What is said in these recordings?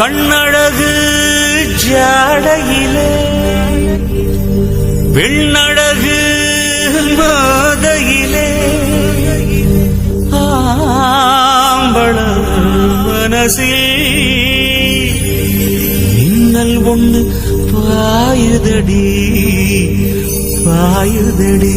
கண்ணழகு ஜாடையிலே பெண்ணழகு மாதையிலே ஆம்பள மனசில் மின்னல் ஒன்று பாயுதடி பாயுதடி.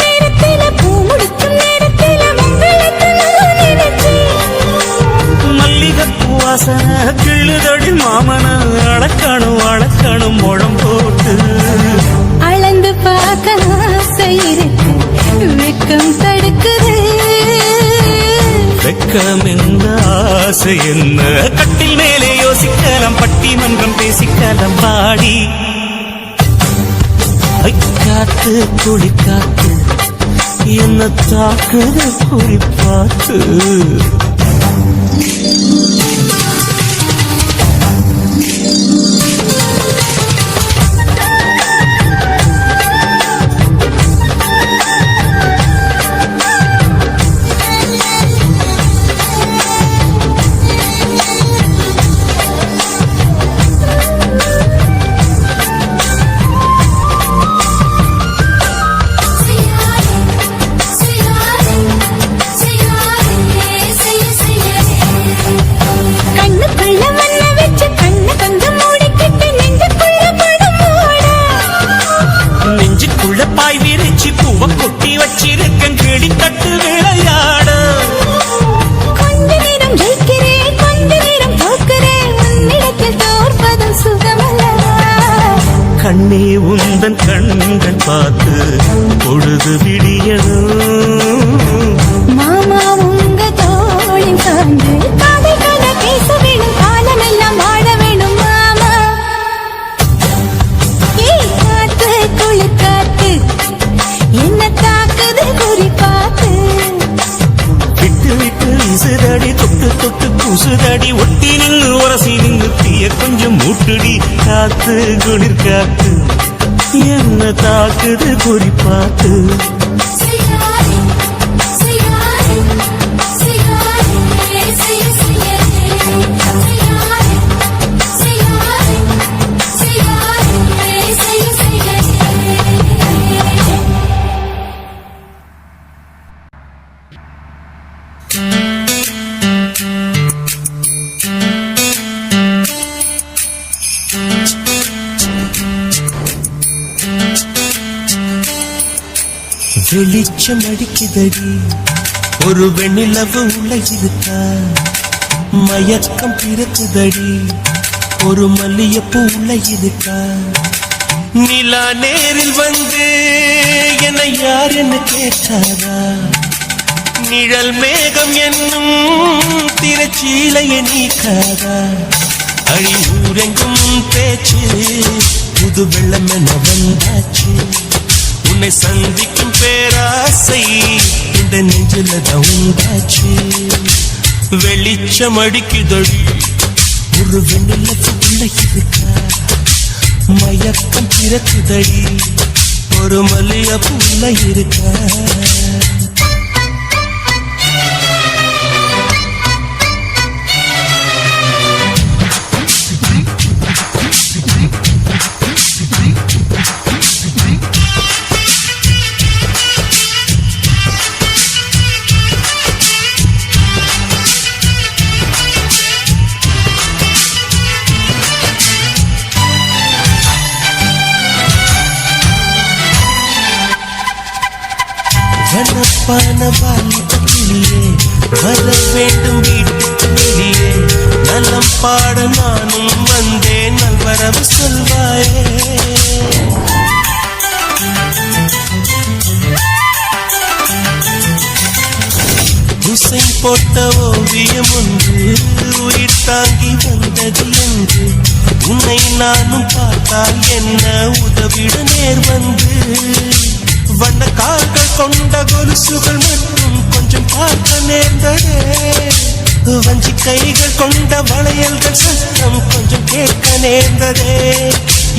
நேரத்தில உங்களுக்கு நான் நினைச்சேன் மல்லிகைப்பூ வாசனை கிள்ளுதடி மாமன அளக்கணும் அளக்கணும் முழம் போட்டு. அளந்து பார்க்க ஆசை இருக்கு வெக்கம் தடுக்குது. வெக்கம் என்ன ஆசை என்ன? கட்டில் மேலே யோசிக்கலாம் பட்டிமன்றம் பேசிக்கலாம் பாடி. ஐ, காத்து குளி காத்து என்ன தாக்குது குறிப்பாத்து நெஞ்சுக்குள்ள பாய் விரிச்சு பூவ கொட்டி வச்சிருக்கேன். கிளி தட்டு விளையாட கண்ணே உந்தன் கண்கள் பார்த்து பொழுது விடியணும் தொட்டு ஒட்டி நின்னு உரசி நின்னு தீய கொஞ்சம் மூட்டுடி. காத்து குளிர் காத்து என்ன தாக்குது குறிப்பாத்து வெளிச்சம் அடிக்குதடி. ஒரு வெண்ணிலவு உள்ள இருக்கா. மயக்கம் பிறக்குதடி. ஒரு மல்லியப்பூ உள்ள இருக்கா. நிலா நேரில் வந்து என்னை யார் என்ன கேட்டாரா? நிழல் மேகம் என்னும் திரச்சீலைய நீக்காதா? அழி ஊரெங்கும் பேச்சு புது வெள்ளம் என வந்தாச்சு. உன்னை சந்திக்கும் பேராசை. இந்த நெஞ்சில தான் உண்டாச்சு. வெளிச்சம் அடிக்குதடி. ஒரு வெண்ணிலத்துக்குள்ள இருக்கா. மயக்கம் பிறக்குதடி. ஒரு மல்லியப்புள்ள இருக்கா. வனப்பான பாலியே வர வேண்டும் வீட்டுக்கு வெளியே நலம் பாட நானும் வந்தேன் நல்வரவு சொல்வாயே குசை போட்ட ஓவியம் ஒன்று உயிர் தாங்கி வந்தது என்று உன்னை நானும் பார்த்தால் என்ன உதவிட நேர் வந்து? வண்ண கால்கள் கொண்ட கொலுசுகள் மட்டும் கொஞ்சம் பார்க்க நேர்ந்ததே. வஞ்சி கைகள் கொண்ட வளையல்கள் சத்தம் கொஞ்சம் கேட்க நேர்ந்ததே.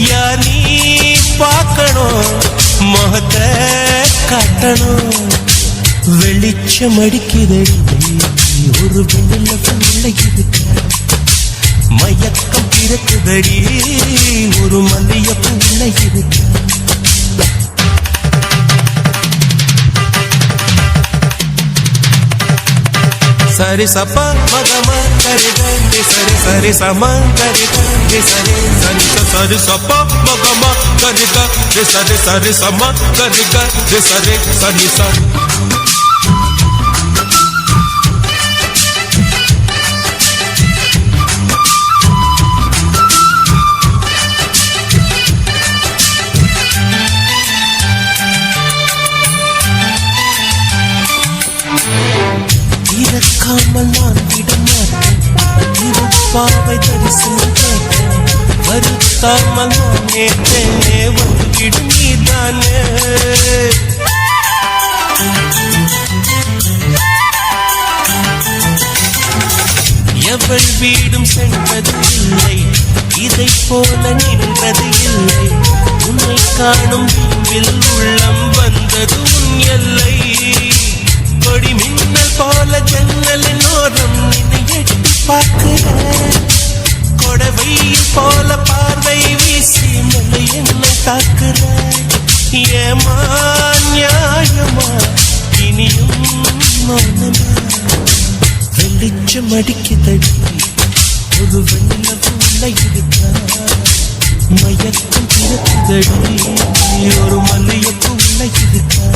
யார் நீ பார்க்கணும்? முகத்தை காட்டணும். வெளிச்சம் அடிக்குதடி ஒரு வெண்ணில புள்ள இருக்க. மயக்கம் பிறக்குதடி. ஒரு மல்லிய புள்ள இருக்க. సరి సప మగమ సరి దండి సరి సరి సమ సరి దండి సరి సరి సరి సప మగమ సరి దండి సరి సరి సమ సరి సరి సరి வருத்தாமல் நான் நேற்றேனே நீதானே எவள் வீடும் சென்றது இல்லை இதை போல நின்றது இல்லை உன்னை காணும் விண்பில் உள்ளம் வந்தது உன் எல்லை. கொடி மின்னல் போல ஜன்னலின் ஓரம் நினை எட்டி பார்க்கிறேன். கொடவை போல பார்வை வீசி என்னை தாக்குறேன் ஏமா நியாயமா? இனியும் மௌனமா? வெளிச்சம் அடிக்குதடி. ஒரு வெள்ள உள்ள இருக்கா மயக்கம் பிறக்குதடி. ஒரு மல்லியப்பு உள்ள இருக்கா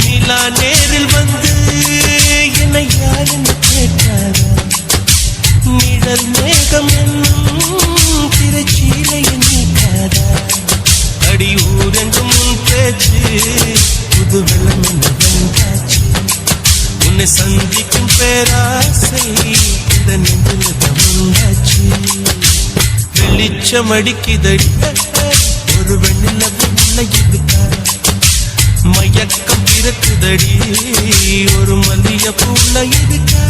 நிலா நேரில் வந்து என்னை யார் என்று கேட்டாரா? நிழல் மேகம் என்னும் உன்னை சந்திக்கும் பேராசை இந்த நெஞ்சில் உண்டாச்சு வெளிச்சம் அடிக்குதடி ஒரு வெண்ணிலவு உள்ள மயக்கம் பிறக்குதடி ஒரு மல்லிய புள்ள இருக்கா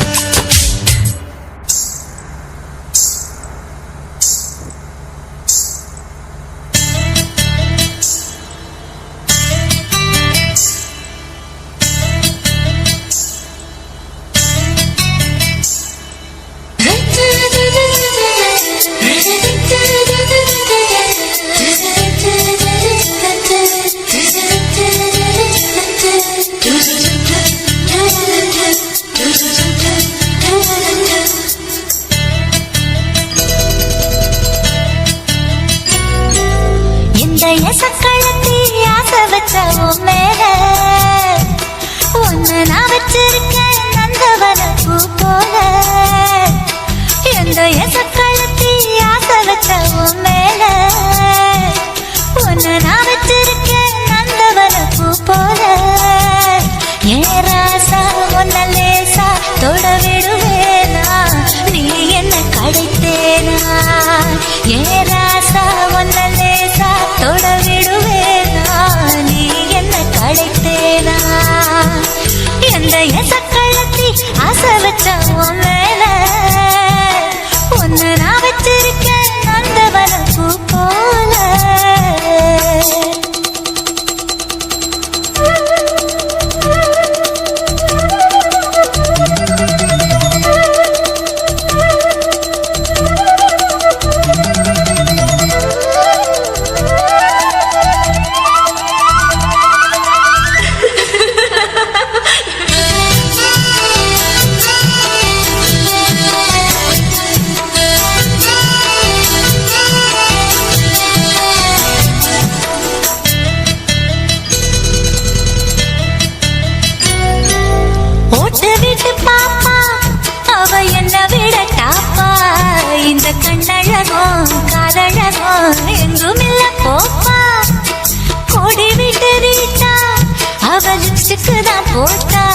அவள் லிப்ஸ்டிக்கு தான் போட்டா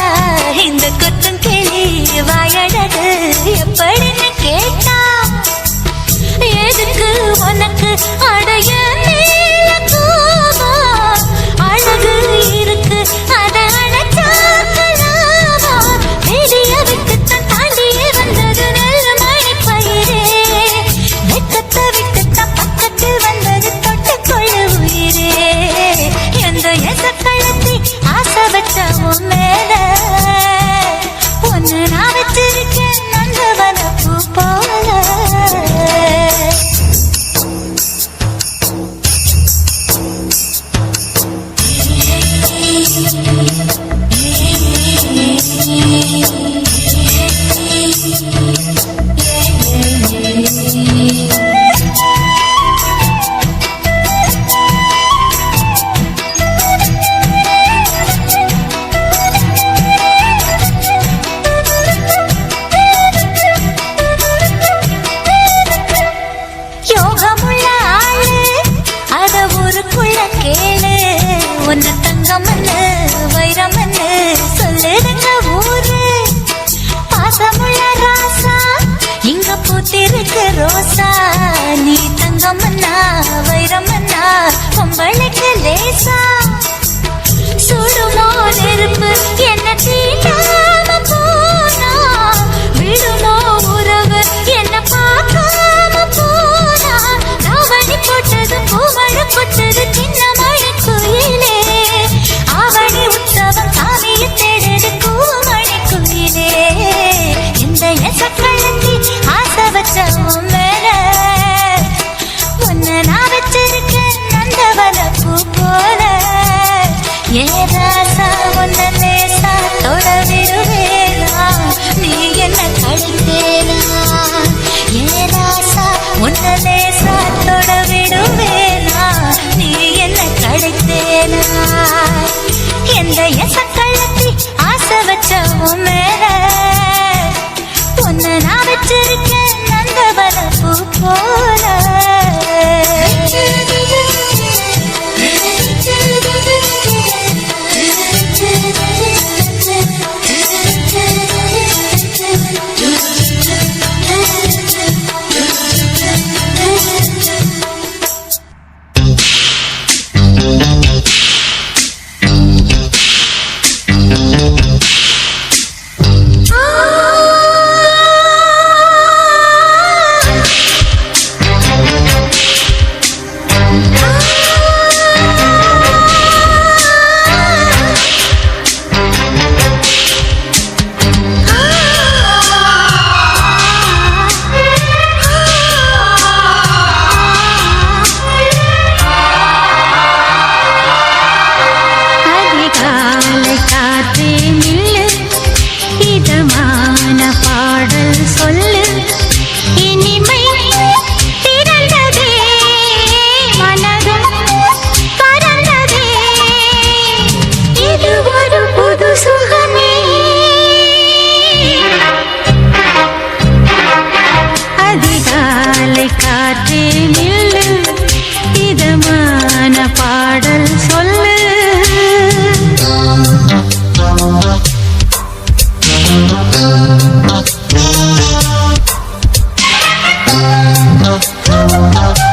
Oh, oh, oh.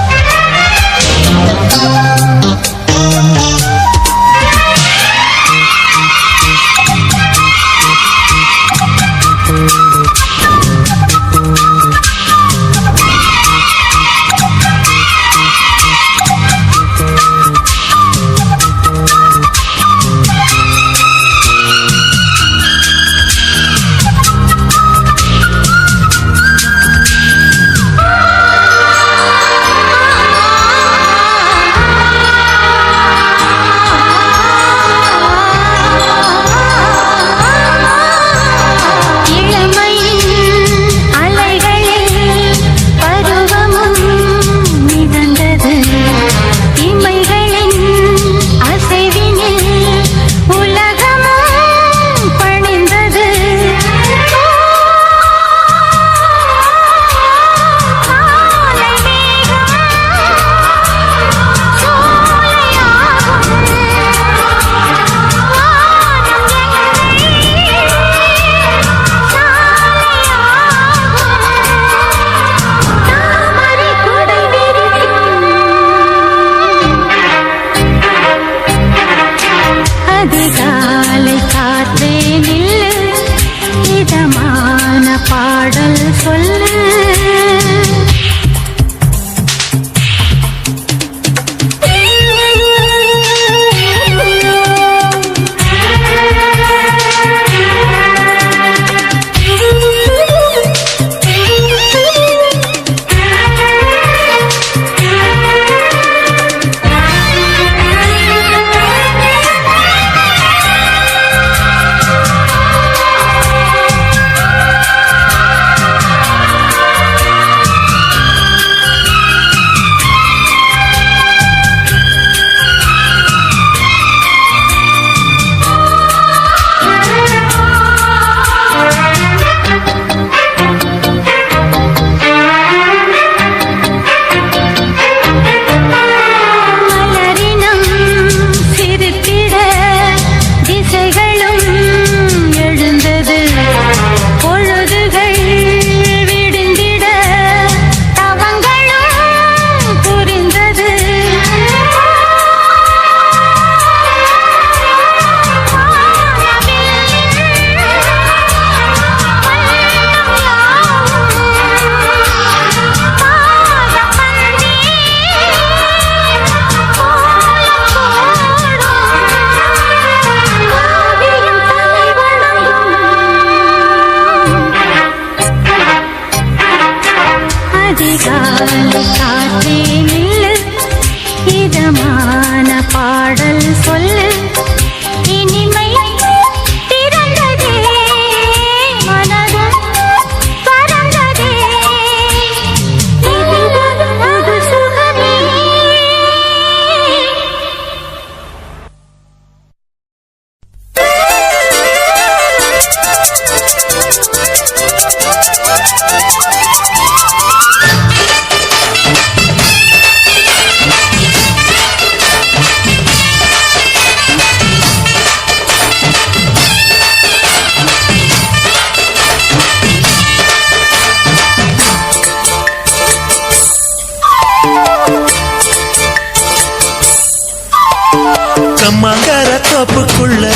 தோப்புக்குள்ள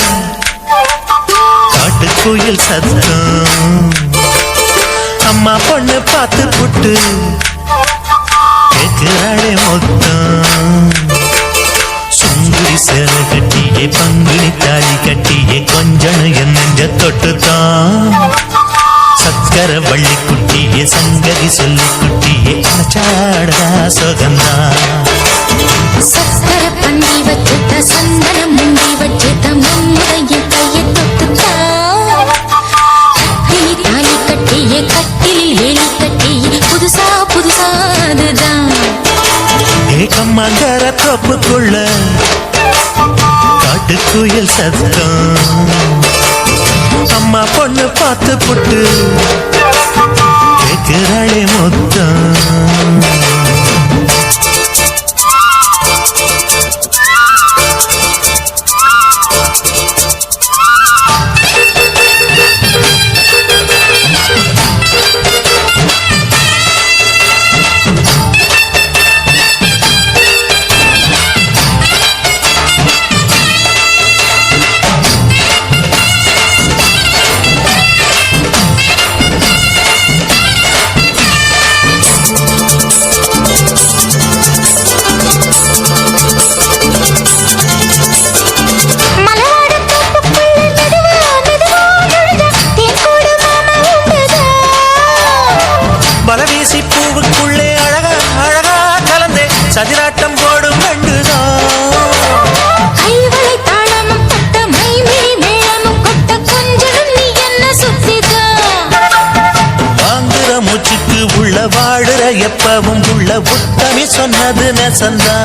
காட்டுக்குயில் சத்தம் அம்மா பொண்ணு பார்த்து புட்டு கேட்கிறாளே மொத்தம். சுங்குடி சேல கட்டியே பங்குனி தாலி கட்டியே கொஞ்சம் என் நெஞ்ச தொட்டுத்தான். சக்கர வள்ளி குட்டியே சங்கதி சொல்லி குட்டியே அணைச்சாடா சுகந்தான் சக்கர பண்ணி வச்சுட்ட சந்தனம் முண்டி வச்சுட்ட முன்னுடைய கையை தொட்டுட்டா கட்டிலி தாலி கட்டிய கட்டிலில் வேலி கட்டிய புதுசா புதுசா அதுதான் ஏகம்மாங்கார தோப்புக்குள்ள காட்டுக்குயில் சத்தம். அம்மா பொண்ணு பார்த்து புட்டு. கேட்கிறாளே மொத்தம். 存在